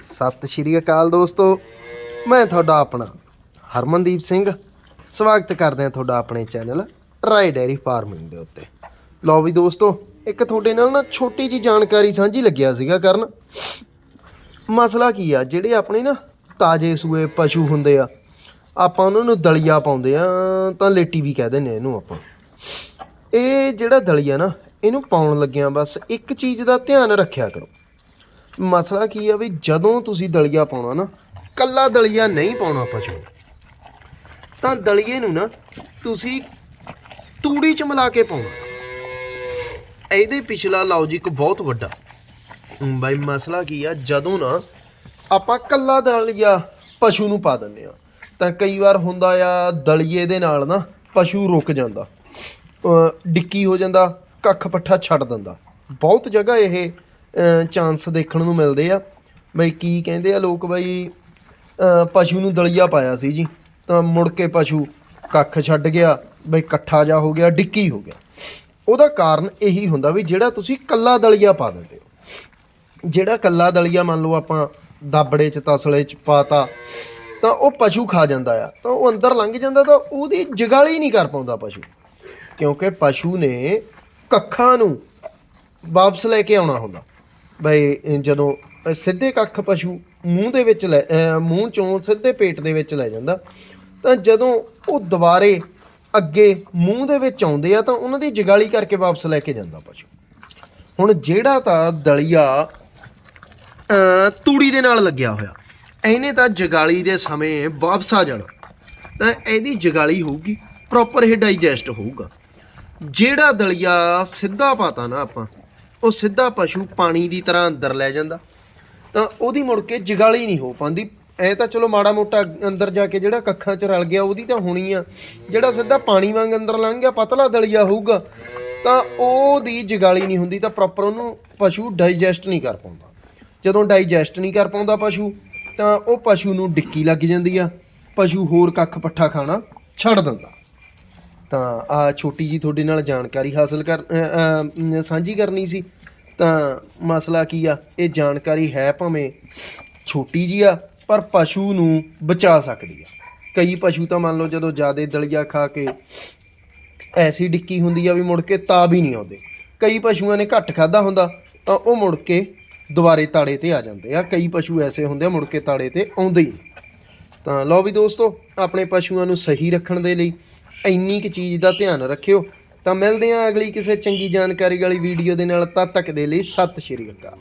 ਸਤਿ ਸ਼੍ਰੀ ਅਕਾਲ ਦੋਸਤੋ, ਮੈਂ ਤੁਹਾਡਾ ਆਪਣਾ ਹਰਮਨਦੀਪ ਸਿੰਘ। ਸਵਾਗਤ ਕਰਦੇ ਹਾਂ ਤੁਹਾਡਾ ਆਪਣੇ ਚੈਨਲ ਰਾਈ ਡੈਰੀ ਫਾਰਮਿੰਗ ਦੇ ਉੱਤੇ। ਲਓ ਵੀ ਦੋਸਤੋ, ਇੱਕ ਤੁਹਾਡੇ ਨਾਲ ਨਾ ਛੋਟੀ ਜੀ ਜਾਣਕਾਰੀ ਸਾਂਝੀ ਲੱਗਿਆ ਸੀਗਾ ਕਰਨ। ਮਸਲਾ ਕੀ ਆ, ਜਿਹੜੇ ਆਪਣੇ ਨਾ ਤਾਜੇ ਸੂਏ ਪਸ਼ੂ ਹੁੰਦੇ ਆ, ਆਪਾਂ ਉਹਨਾਂ ਨੂੰ ਦਲੀਆ ਪਾਉਂਦੇ ਆ, ਤਾਂ ਲੇਟੀ ਵੀ ਕਹਿ ਦਿੰਦੇ ਇਹਨੂੰ ਆਪਾਂ। ਇਹ ਜਿਹੜਾ ਦਲੀਆ ਨਾ, ਇਹਨੂੰ ਪਾਉਣ ਲੱਗਿਆਂ ਬਸ ਇੱਕ ਚੀਜ਼ ਦਾ ਧਿਆਨ ਰੱਖਿਆ ਕਰੋ। ਮਸਲਾ ਕੀ ਆ ਵੀ ਜਦੋਂ ਤੁਸੀਂ ਦਲੀਆ ਪਾਉਣਾ ਨਾ, ਕੱਲਾ ਦਲੀਆ ਨਹੀਂ ਪਾਉਣਾ ਪਸ਼ੂ ਨੂੰ। ਤਾਂ ਦਲੀਏ ਨੂੰ ਨਾ ਤੁਸੀਂ ਤੂੜੀ ਚ ਮਿਲਾ ਕੇ ਪਾਉਣਾ। ਇਹਦੇ ਪਿਛਲਾ ਲੌਜੀਕ ਬਹੁਤ ਵੱਡਾ। ਬਾਈ ਮਸਲਾ ਕੀ ਆ, ਜਦੋਂ ਨਾ ਆਪਾਂ ਕੱਲਾ ਦਲੀਆ ਪਸ਼ੂ ਨੂੰ ਪਾ ਦਿੰਦੇ ਆ, ਤਾਂ ਕਈ ਵਾਰ ਹੁੰਦਾ ਆ ਦਲੀਏ ਦੇ ਨਾਲ ਨਾ ਪਸ਼ੂ ਰੁਕ ਜਾਂਦਾ। ਡਿੱਕੀ ਹੋ ਜਾਂਦਾ, ਕੱਖ ਪੱਠਾ ਛੱਡ ਦਿੰਦਾ। ਬਹੁਤ ਜਗ੍ਹਾ ਇਹ ਚਾਂਸ ਦੇਖਣ ਨੂੰ ਮਿਲਦੇ ਆ। ਬਈ ਕੀ ਕਹਿੰਦੇ ਆ ਲੋਕ ਬਈ ਪਸ਼ੂ ਨੂੰ ਦਲੀਆ ਪਾਇਆ ਸੀ ਜੀ। ਤਾਂ ਮੁੜ ਕੇ ਪਸ਼ੂ ਕੱਖ ਛੱਡ ਗਿਆ, ਬਈ ਇਕੱਠਾ ਜਾ ਹੋ ਗਿਆ, ਡਿੱਕੀ ਹੋ ਗਿਆ। ਉਹਦਾ ਕਾਰਨ ਇਹੀ ਹੁੰਦਾ ਵੀ ਜਿਹੜਾ ਤੁਸੀਂ ਕੱਲਾ ਦਲੀਆ ਪਾ ਦਿੰਦੇ ਹੋ। ਜਿਹੜਾ ਕੱਲਾ ਦਲੀਆ ਮੰਨ ਲਓ ਆਪਾਂ ਦਾਬੜੇ ਚ, ਤਸਲੇ ਚ ਪਾਤਾ, ਤਾਂ ਉਹ ਪਸ਼ੂ ਖਾ ਜਾਂਦਾ ਆ। ਤਾਂ ਉਹ ਅੰਦਰ ਲੰਘ ਜਾਂਦਾ ਤਾਂ ਉਹਦੀ ਜਗਾਲੀ ਨਹੀਂ ਕਰ ਪਾਉਂਦਾ ਪਸ਼ੂ। ਕਿਉਂਕਿ ਪਸ਼ੂ ਨੇ ਕੱਖਾਂ ਨੂੰ ਵਾਪਸ ਲੈ ਕੇ ਆਉਣਾ ਹੁੰਦਾ। ਬਈ ਜਦੋਂ ਸਿੱਧੇ ਕੱਖ ਪਸ਼ੂ ਮੂੰਹ ਦੇ ਵਿੱਚ ਲੈ ਮੂੰਹ ਚੋਂ ਸਿੱਧੇ ਪੇਟ ਦੇ ਵਿੱਚ ਲੈ ਜਾਂਦਾ, ਤਾਂ ਜਦੋਂ ਉਹ ਦੁਬਾਰੇ ਅੱਗੇ ਮੂੰਹ ਦੇ ਵਿੱਚ ਆਉਂਦੇ ਆ, ਤਾਂ ਉਹਨਾਂ ਦੀ ਜਗਾਲੀ ਕਰਕੇ ਵਾਪਸ ਲੈ ਕੇ ਜਾਂਦਾ ਪਸ਼ੂ। ਹੁਣ ਜਿਹੜਾ ਤਾਂ ਦਲੀਆ ਤੂੜੀ ਦੇ ਨਾਲ ਲੱਗਿਆ ਹੋਇਆ, ਇਹਨੇ ਤਾਂ ਜਗਾਲੀ ਦੇ ਸਮੇਂ ਵਾਪਸ ਆ ਜਾਣਾ। ਤਾਂ ਇਹਦੀ ਜਗਾਲੀ ਹੋਊਗੀ ਪ੍ਰੋਪਰ ਇਹ ਡਾਈਜੈਸਟ ਹੋਊਗਾ। ਜਿਹੜਾ ਦਲੀਆ ਸਿੱਧਾ ਪਾਤਾ ਨਾ ਆਪਾਂ ਉਹ ਸਿੱਧਾ ਪਸ਼ੂ ਪਾਣੀ ਦੀ ਤਰ੍ਹਾਂ ਅੰਦਰ ਲੈ ਜਾਂਦਾ। ਤਾਂ ਉਹਦੀ ਮੁੜ ਕੇ ਜਗਾਲੀ ਨਹੀਂ ਹੋ ਪਾਉਂਦੀ। ਐ ਤਾਂ ਚਲੋ ਮਾੜਾ ਮੋਟਾ ਅੰਦਰ ਜਾ ਕੇ ਜਿਹੜਾ ਕੱਖਾਂ 'ਚ ਰਲ ਗਿਆ, ਉਹਦੀ ਤਾਂ ਹੋਣੀ ਆ। ਜਿਹੜਾ ਸਿੱਧਾ ਪਾਣੀ ਵਾਂਗ ਅੰਦਰ ਲੰਘ ਗਿਆ, ਪਤਲਾ ਦਲੀਆ ਹੋਊਗਾ, ਤਾਂ ਉਹਦੀ ਜਗਾਲੀ ਨਹੀਂ ਹੁੰਦੀ, ਤਾਂ ਪ੍ਰੋਪਰ ਉਹਨੂੰ ਪਸ਼ੂ ਡਾਈਜੈਸਟ ਨਹੀਂ ਕਰ ਪਾਉਂਦਾ। ਜਦੋਂ ਡਾਈਜੈਸਟ ਨਹੀਂ ਕਰ ਪਾਉਂਦਾ ਪਸ਼ੂ, ਤਾਂ ਉਹ ਪਸ਼ੂ ਨੂੰ ਡਿੱਕੀ ਲੱਗ ਜਾਂਦੀ ਆ। ਪਸ਼ੂ ਹੋਰ ਕੱਖ ਪੱਠਾ ਖਾਣਾ ਛੱਡ ਦਿੰਦਾ। ਤਾਂ ਆ ਛੋਟੀ ਜੀ ਤੁਹਾਡੇ ਨਾਲ ਜਾਣਕਾਰੀ ਹਾਸਲ ਕਰ ਸਾਂਝੀ ਕਰਨੀ ਸੀ। ਤਾਂ ਮਸਲਾ ਕੀ ਆ? ਇਹ ਜਾਣਕਾਰੀ ਹੈ ਭਾਵੇਂ ਛੋਟੀ ਜੀ ਆ, ਪਰ ਪਸ਼ੂ ਨੂੰ ਬਚਾ ਸਕਦੀ ਆ। ਕਈ ਪਸ਼ੂ ਤਾਂ ਮੰਨ ਲਓ ਜਦੋਂ ਜ਼ਿਆਦਾ ਦਲੀਆ ਖਾ ਕੇ ਐਸੀ ਡਿੱਕੀ ਹੁੰਦੀ ਆ ਵੀ ਮੁੜ ਕੇ ਤਾਬ ਵੀ ਨਹੀਂ ਆਉਂਦੇ। ਕਈ ਪਸ਼ੂਆਂ ਨੇ ਘੱਟ ਖਾਦਾ ਹੁੰਦਾ, ਤਾਂ ਉਹ ਮੁੜ ਕੇ ਦੁਬਾਰੇ ਤਾੜੇ ਤੇ ਆ ਜਾਂਦੇ ਆ। ਕਈ ਪਸ਼ੂ ਐਸੇ ਹੁੰਦੇ ਆ, ਮੁੜ ਕੇ ਤਾੜੇ ਤੇ ਆਉਂਦੇ ਹੀ ਤਾਂ ਲਓ ਵੀ ਦੋਸਤੋ, ਆਪਣੇ ਪਸ਼ੂਆਂ ਨੂੰ ਸਹੀ ਰੱਖਣ ਦੇ ਲਈ ਇੰਨੀ ਕੁ ਚੀਜ਼ ਦਾ ਧਿਆਨ ਰੱਖਿਓ। ਤਾਂ ਮਿਲਦੇ ਹਾਂ ਅਗਲੀ ਕਿਸੇ ਚੰਗੀ ਜਾਣਕਾਰੀ ਵਾਲੀ ਵੀਡੀਓ ਦੇ ਨਾਲ, ਤਦ ਤੱਕ ਦੇ ਲਈ ਸਤਿ ਸ਼੍ਰੀ ਅਕਾਲ।